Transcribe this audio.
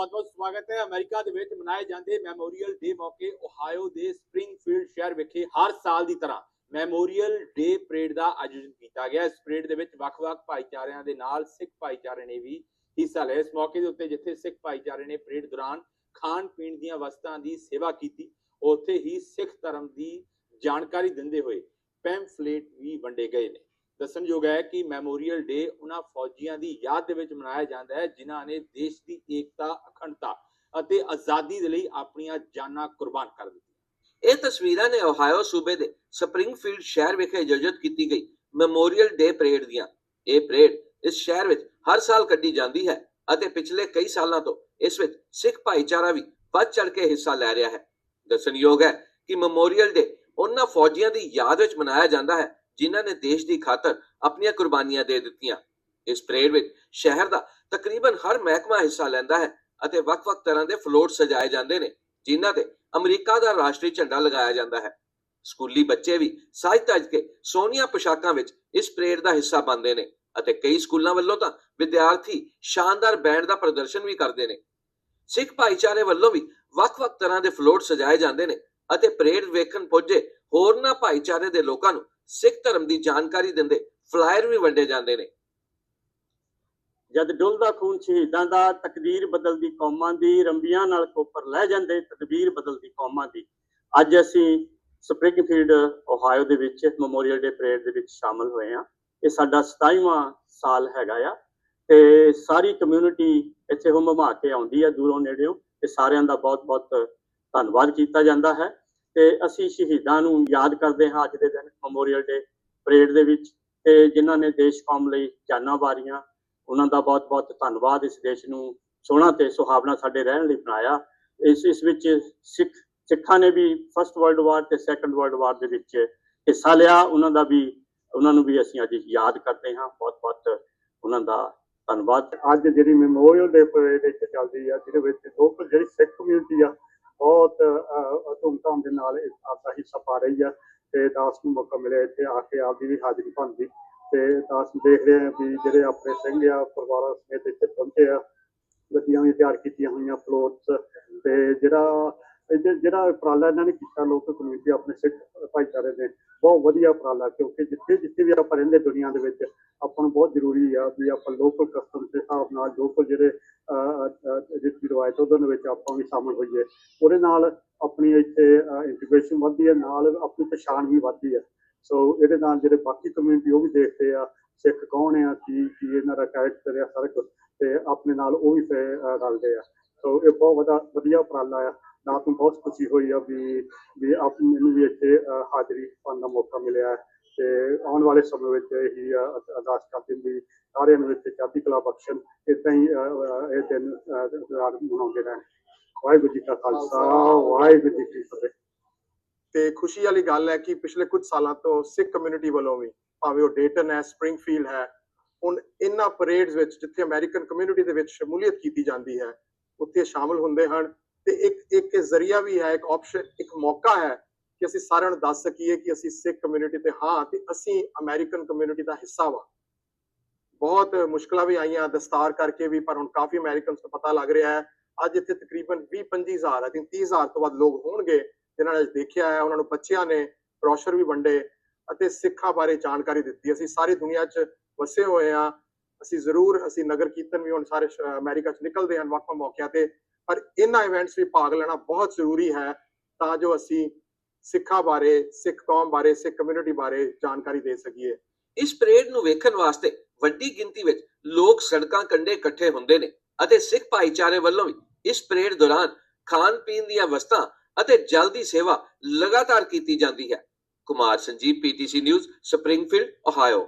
ਬਹੁਤ-ਬਹੁਤ ਸਵਾਗਤ ਹੈ। ਅਮਰੀਕਾ ਦੇ ਵਿੱਚ ਮਨਾਏ ਜਾਂਦੇ ਮੈਮੋਰੀਅਲ ਡੇ ਮੌਕੇ ਓਹਾਇਓ ਦੇ ਸਪ੍ਰਿੰਗਫੀਲਡ ਸ਼ਹਿਰ ਵਿਖੇ ਹਰ ਸਾਲ ਦੀ ਤਰ੍ਹਾਂ ਮੈਮੋਰੀਅਲ ਡੇ ਪਰੇਡ ਦਾ ਆਯੋਜਨ ਕੀਤਾ ਗਿਆ। ਇਸ ਪਰੇਡ ਦੇ ਵਿੱਚ ਵੱਖ-ਵੱਖ ਭਾਈਚਾਰਿਆਂ ਦੇ ਨਾਲ ਸਿੱਖ ਭਾਈਚਾਰੇ ਨੇ ਵੀ ਹਿੱਸਾ ਲਿਆ। ਇਸ ਮੌਕੇ ਦੇ ਉੱਤੇ ਜਿੱਥੇ ਸਿੱਖ ਭਾਈਚਾਰੇ ਨੇ ਪਰੇਡ ਦੌਰਾਨ ਖਾਣ ਪੀਣ ਦੀਆਂ ਵਸਤਾਂ ਦੀ ਸੇਵਾ ਕੀਤੀ, ਉੱਥੇ ਹੀ ਸਿੱਖ ਧਰਮ ਦੀ ਜਾਣਕਾਰੀ ਦਿੰਦੇ ਹੋਏ ਪੈਂਫਲੇਟ ਵੀ ਵੰਡੇ ਗਏ ਨੇ। ਦੱਸਣਯੋਗ ਹੈ ਕਿ ਮੈਮੋਰੀਅਲ ਡੇ ਉਹਨਾਂ ਫੌਜੀਆਂ ਦੀ ਯਾਦ ਦੇ ਵਿੱਚ ਮਨਾਇਆ ਜਾਂਦਾ ਹੈ, ਜਿਨ੍ਹਾਂ ਨੇ ਦੇਸ਼ ਦੀ ਏਕਤਾ, ਅਖੰਡਤਾ ਅਤੇ ਆਜ਼ਾਦੀ ਦੇ ਲਈ ਆਪਣੀਆਂ ਜਾਨਾਂ ਕੁਰਬਾਨ ਕਰ ਦਿੱਤੀਆਂ। ਇਹ ਤਸਵੀਰਾਂ ਨੇ ਓਹਾਇਓ ਸੂਬੇ ਦੇ ਸਪ੍ਰਿੰਗਫੀਲਡ ਸ਼ਹਿਰ ਵਿਖੇ ਆਯੋਜਿਤ ਕੀਤੀ ਗਈ ਮੈਮੋਰੀਅਲ ਡੇ ਪਰੇਡ ਦੀਆਂ। ਇਹ ਪਰੇਡ ਇਸ ਸ਼ਹਿਰ ਵਿੱਚ ਹਰ ਸਾਲ ਕੱਢੀ ਜਾਂਦੀ ਹੈ ਅਤੇ ਪਿਛਲੇ ਕਈ ਸਾਲਾਂ ਤੋਂ ਇਸ ਵਿੱਚ ਸਿੱਖ ਭਾਈਚਾਰਾ ਵੀ ਵੱਧ ਚੜ ਕੇ ਹਿੱਸਾ ਲੈ ਰਿਹਾ ਹੈ। ਦੱਸਣਯੋਗ ਹੈ ਕਿ ਮੈਮੋਰੀਅਲ ਡੇ ਉਹਨਾਂ ਫੌਜੀਆਂ ਦੀ ਯਾਦ ਵਿੱਚ ਮਨਾਇਆ ਜਾਂਦਾ ਹੈ ਜਿਨ੍ਹਾਂ ਨੇ ਦੇਸ਼ ਦੀ ਖਾਤਰ ਆਪਣੀਆਂ ਕੁਰਬਾਨੀਆਂ ਦੇ ਦਿੱਤੀਆਂ। ਇਸ ਪਰੇਡ ਵਿੱਚ ਸ਼ਹਿਰ ਦਾ ਤਕਰੀਬਨ ਹਰ ਮਹਿਕਮਾ ਹਿੱਸਾ ਲੈਂਦਾ ਹੈ ਅਤੇ ਵੱਖ-ਵੱਖ ਤਰ੍ਹਾਂ ਦੇ ਫਲੋਟ ਸਜਾਏ ਜਾਂਦੇ ਨੇ, ਜਿਨ੍ਹਾਂ ਤੇ ਅਮਰੀਕਾ ਦਾ ਰਾਸ਼ਟਰੀ ਝੰਡਾ ਲਗਾਇਆ ਜਾਂਦਾ ਹੈ। ਸਕੂਲੀ ਬੱਚੇ ਵੀ ਸਜ ਧਜ ਕੇ ਸੋਹਣੀਆਂ ਪੋਸ਼ਾਕਾਂ ਵਿੱਚ ਇਸ ਪਰੇਡ ਦਾ ਹਿੱਸਾ ਬਣਦੇ ਨੇ ਅਤੇ ਕਈ ਸਕੂਲਾਂ ਵੱਲੋਂ ਤਾਂ ਵਿਦਿਆਰਥੀ ਸ਼ਾਨਦਾਰ ਬੈਂਡ ਦਾ ਪ੍ਰਦਰਸ਼ਨ ਵੀ ਕਰਦੇ ਨੇ। ਸਿੱਖ ਭਾਈਚਾਰੇ ਵੱਲੋਂ ਵੀ ਵੱਖ-ਵੱਖ ਤਰ੍ਹਾਂ ਦੇ ਫਲੋਟ ਸਜਾਏ ਜਾਂਦੇ ਨੇ ਅਤੇ ਪਰੇਡ ਵੇਖਣ ਪੁੱਜੇ ਹੋਰਨਾਂ ਭਾਈਚਾਰੇ ਦੇ ਲੋਕਾਂ ਨੂੰ ਸਿੱਖ ਧਰਮ ਦੀ ਜਾਣਕਾਰੀ ਦਿੰਦੇ, ਫਲਾਇਰ ਵੀ ਵੰਡੇ ਜਾਂਦੇ ਨੇ। ਜਦ ਡੁੱਲਦਾ ਖੂਨ ਸ਼ਹੀਦਾਂ ਦਾ, ਤਕਦੀਰ ਬਦਲਦੀ ਕੌਮਾਂ ਦੀ, ਰੰਬੀਆਂ ਨਾਲ ਕੋਪਰ ਲੈ ਜਾਂਦੇ ਤਦਬੀਰ ਬਦਲਦੀ ਕੌਮਾਂ ਦੀ। ਅੱਜ ਅਸੀਂ ਸਪ੍ਰਿੰਗਫੀਲਡ ਓਹਾਇਓ ਦੇ ਵਿੱਚ, ਮੈਮੋਰੀਅਲ ਡੇ ਪਰੇਡ ਦੇ ਵਿੱਚ ਸ਼ਾਮਲ ਹੋਏ ਹਾਂ। ਇਹ ਸਾਡਾ 27ਵਾਂ ਸਾਲ ਹੈਗਾ ਆ ਤੇ ਸਾਰੀ ਕਮਿਊਨਿਟੀ ਇੱਥੇ ਹੁੰਮ ਹਮਾ ਕੇ ਆਉਂਦੀ ਹੈ ਦੂਰੋਂ ਨੇੜਿਓਂ। ਤੇ ਸਾਰਿਆਂ ਦਾ ਬਹੁਤ-ਬਹੁਤ ਧੰਨਵਾਦ ਕੀਤਾ ਜਾਂਦਾ ਹੈ। ਤੇ ਅਸੀਂ ਸ਼ਹੀਦਾਂ ਨੂੰ ਯਾਦ ਕਰਦੇ ਹਾਂ ਅੱਜ ਦੇ ਦਿਨ ਮੈਮੋਰੀਅਲ ਡੇ ਪਰੇਡ ਦੇ ਵਿੱਚ ਤੇ ਜਿਨ੍ਹਾਂ ਨੇ ਦੇਸ਼ ਕੌਮ ਲਈ ਜਾਨਾਂ ਵਾਰੀਆਂ, ਉਹਨਾਂ ਦਾ ਬਹੁਤ-ਬਹੁਤ ਧੰਨਵਾਦ ਇਸ ਦੇਸ਼ ਨੂੰ ਸੋਹਣਾ ਤੇ ਸੁਹਾਵਣਾ ਸਾਡੇ ਰਹਿਣ ਲਈ ਬਣਾਇਆ। ਇਸ ਇਸ ਵਿੱਚ ਸਿੱਖ, ਸਿੱਖਾਂ ਨੇ ਵੀ ਫਸਟ ਵਰਲਡ ਵਾਰ ਤੇ ਸੈਕੰਡ ਵਰਲਡ ਵਾਰ ਦੇ ਵਿੱਚ ਹਿੱਸਾ ਲਿਆ। ਉਹਨਾਂ ਦਾ ਵੀ, ਉਹਨਾਂ ਨੂੰ ਵੀ ਅਸੀਂ ਅੱਜ ਯਾਦ ਕਰਦੇ ਹਾਂ। ਬਹੁਤ-ਬਹੁਤ ਉਹਨਾਂ ਦਾ ਧੰਨਵਾਦ। ਅੱਜ ਜਿਹੜੀ ਮੈਮੋਰੀਅਲ ਡੇ ਪਰੇਡ ਇੱਥੇ ਚੱਲਦੀ ਆ, ਜਿਹਦੇ ਵਿੱਚ ਲੋਕ ਜਿਹੜੀ ਸਿੱਖ ਕਮਿਊਨਿਟੀ ਆ ਬਹੁਤ ਧੂਮਧਾਮ ਦੇ ਨਾਲ ਇਸ ਆਪਦਾ ਹਿੱਸਾ ਪਾ ਰਹੀ ਆ ਤੇ ਦਾਸ ਨੂੰ ਮੌਕਾ ਮਿਲਿਆ ਇੱਥੇ ਆ ਕੇ ਆਪਦੀ ਵੀ ਹਾਜ਼ਰੀ ਭਰਦੀ ਤੇ ਦਾਸ ਨੂੰ ਦੇਖ ਰਹੇ ਆ ਵੀ ਜਿਹੜੇ ਆਪਣੇ ਸਿੰਘ ਆ, ਪਰਿਵਾਰਾਂ ਸਮੇਤ ਇੱਥੇ ਪਹੁੰਚੇ ਆ। ਗੱਡੀਆਂ ਵੀ ਤਿਆਰ ਕੀਤੀਆਂ ਹੋਈਆਂ ਫਲੋਟਸ ਤੇ ਜਿਹੜਾ ਇਹ ਜਿਹੜਾ ਉਪਰਾਲਾ ਇਹਨਾਂ ਨੇ ਕੀਤਾ, ਲੋਕ ਕਮਿਊਨਿਟੀ ਆਪਣੇ ਸਿੱਖ ਭਾਈਚਾਰੇ ਦੇ, ਬਹੁਤ ਵਧੀਆ ਉਪਰਾਲਾ, ਕਿਉਂਕਿ ਜਿੱਥੇ ਜਿੱਥੇ ਵੀ ਆਪਾਂ ਰਹਿੰਦੇ ਦੁਨੀਆ ਦੇ ਵਿੱਚ, ਆਪਾਂ ਨੂੰ ਬਹੁਤ ਜ਼ਰੂਰੀ ਆ ਵੀ ਆਪਾਂ ਲੋਕਲ ਕਸਟਮ ਦੇ ਹਿਸਾਬ ਨਾਲ ਲੋਕਲ ਜਿਹੜੇ ਰੀਤੀ ਰਿਵਾਇਤ ਉਹਦੇ ਵਿੱਚ ਆਪਾਂ ਵੀ ਸ਼ਾਮਲ ਹੋਈਏ। ਉਹਦੇ ਨਾਲ ਆਪਣੀ ਇੱਥੇ ਇੰਟੀਗ੍ਰੇਸ਼ਨ ਵੱਧਦੀ ਹੈ, ਨਾਲ ਆਪਣੀ ਪਛਾਣ ਵੀ ਵੱਧਦੀ ਹੈ। ਸੋ ਇਹਦੇ ਨਾਲ ਜਿਹੜੇ ਬਾਕੀ ਕਮਿਊਨਿਟੀ ਉਹ ਵੀ ਦੇਖਦੇ ਆ, ਸਿੱਖ ਕੌਣ ਆ, ਕੀ ਕੀ ਇਹਨਾਂ ਦਾ ਕੈਰੈਕਟਰ ਆ, ਸਾਰਾ ਕੁਝ ਤੇ ਆਪਣੇ ਨਾਲ ਉਹ ਵੀ ਫਿਰ ਰਲਦੇ ਆ। ਸੋ ਇਹ ਬਹੁਤ ਵਧੀਆ ਵਧੀਆ ਉਪਰਾਲਾ ਆ। ਰਾਤ ਨੂੰ ਬਹੁਤ ਖੁਸ਼ੀ ਹੋਈ ਆ ਵੀ ਵੀ ਆਪ ਮੈਨੂੰ ਵੀ ਇੱਥੇ ਹਾਜ਼ਰੀ ਪਾਉਣ ਦਾ ਮੌਕਾ ਮਿਲਿਆ। ਹੈ ਤੇ ਆਉਣ ਵਾਲੇ ਸਮੇਂ ਵਿੱਚ ਇਹੀ ਅਰਦਾਸ ਕਰਦੇ ਵੀ ਸਾਰਿਆਂ ਨੂੰ ਇੱਥੇ ਚੜ੍ਹਦੀ ਕਲਾ ਬਖਸ਼ਣ ਇਦਾਂ ਹੀ ਇਹ ਦਿਨ ਰਾਤ ਮਨਾਉਂਦੇ ਰਹਿਣ। ਵਾਹਿਗੁਰੂ ਜੀ ਕਾ ਖਾਲਸਾ, ਵਾਹਿਗੁਰੂ ਜੀ ਕੀ ਫਤਿਹ। ਤੇ ਖੁਸ਼ੀ ਵਾਲੀ ਗੱਲ ਹੈ ਕਿ ਪਿਛਲੇ ਕੁਝ ਸਾਲਾਂ ਤੋਂ ਸਿੱਖ ਕਮਿਊਨਿਟੀ ਵੱਲੋਂ ਵੀ, ਭਾਵੇਂ ਉਹ ਡੇਟਨ ਹੈ ਸਪ੍ਰਿੰਗਫੀਲਡ ਹੈ, ਹੁਣ ਇਹਨਾਂ ਪਰੇਡਸ ਵਿੱਚ ਜਿੱਥੇ ਅਮਰੀਕਨ ਕਮਿਊਨਿਟੀ ਦੇ ਵਿੱਚ ਸ਼ਮੂਲੀਅਤ ਕੀਤੀ ਜਾਂਦੀ ਹੈ, ਉੱਥੇ ਸ਼ਾਮਲ ਹੁੰਦੇ ਹਨ। ਤੇ ਇੱਕ ਇੱਕ ਜ਼ਰੀਆ ਵੀ ਹੈ, ਇੱਕ ਆਪਸ਼ਨ ਇੱਕ ਮੌਕਾ ਹੈ ਕਿ ਅਸੀਂ ਸਾਰਿਆਂ ਨੂੰ ਦੱਸ ਸਕੀਏ ਕਿ ਅਸੀਂ ਸਿੱਖ ਕਮਿਊਨਿਟੀ ਤੇ ਹਾਂ ਤੇ ਅਸੀਂ ਅਮਰੀਕਨ ਕਮਿਊਨਿਟੀ ਦਾ ਹਿੱਸਾ ਵਾ। ਬਹੁਤ ਮੁਸ਼ਕਲਾਂ ਵੀ ਆਈਆਂ ਦਸਤਾਰ ਕਰਕੇ ਵੀ, ਪਰ ਹੁਣ ਕਾਫੀ ਅਮਰੀਕਨਸ ਨੂੰ ਪਤਾ ਲੱਗ ਰਿਹਾ ਹੈ। ਅੱਜ ਇੱਥੇ ਤਕਰੀਬਨ 20 25000 ਆਈ ਥਿੰਕ 30000 ਤੋਂ ਵੱਧ ਲੋਕ ਹੋਣਗੇ, ਜਿਨ੍ਹਾਂ ਨੇ ਅੱਜ ਦੇਖਿਆ ਹੈ, ਉਹਨਾਂ ਨੂੰ ਬੱਚਿਆਂ ਨੇ ਬ੍ਰੋਸ਼ਰ ਵੀ ਵੰਡੇ ਅਤੇ ਸਿੱਖਾਂ ਬਾਰੇ ਜਾਣਕਾਰੀ ਦਿੱਤੀ। ਅਸੀਂ ਸਾਰੀ ਦੁਨੀਆ 'ਚ ਵਸੇ ਹੋਏ ਆ ਅਸੀਂ ਜ਼ਰੂਰ, ਅਸੀਂ ਨਗਰ ਕੀਰਤਨ ਵੀ ਹੁਣ ਸਾਰੇ ਸ਼- ਅਮਰੀਕਾ 'ਚ ਨਿਕਲਦੇ ਹਨ ਵੱਖ ਵੱਖ ਮੌਕਿਆਂ ਤੇ। ਪਰ ਇਹਨਾਂ ਇਵੈਂਟਸ ਵੀ ਭਾਗ ਲੈਣਾ ਬਹੁਤ ਜ਼ਰੂਰੀ ਹੈ, ਤਾਂ ਜੋ ਅਸੀਂ ਸਿੱਖਾਂ ਬਾਰੇ, ਸਿੱਖ ਕੌਮ ਬਾਰੇ, ਸਿੱਖ ਕਮਿਊਨਿਟੀ ਬਾਰੇ ਜਾਣਕਾਰੀ ਦੇ ਸਕੀਏ। ਇਸ ਪਰੇਡ ਨੂੰ ਵੇਖਣ ਵਾਸਤੇ ਵੱਡੀ ਗਿਣਤੀ ਵਿੱਚ ਲੋਕ ਸੜਕਾਂ ਕੰਢੇ ਇਕੱਠੇ ਹੁੰਦੇ ਨੇ ਅਤੇ ਸਿੱਖ ਭਾਈਚਾਰੇ ਵੱਲੋਂ ਵੀ ਇਸ ਪਰੇਡ ਦੌਰਾਨ ਖਾਣ ਪੀਣ ਦੀਆਂ ਵਸਤਾਂ ਅਤੇ ਜਲ ਦੀ ਸੇਵਾ ਲਗਾਤਾਰ ਕੀਤੀ ਜਾਂਦੀ ਹੈ। Kumar Sanjeev PTC news Springfield Ohio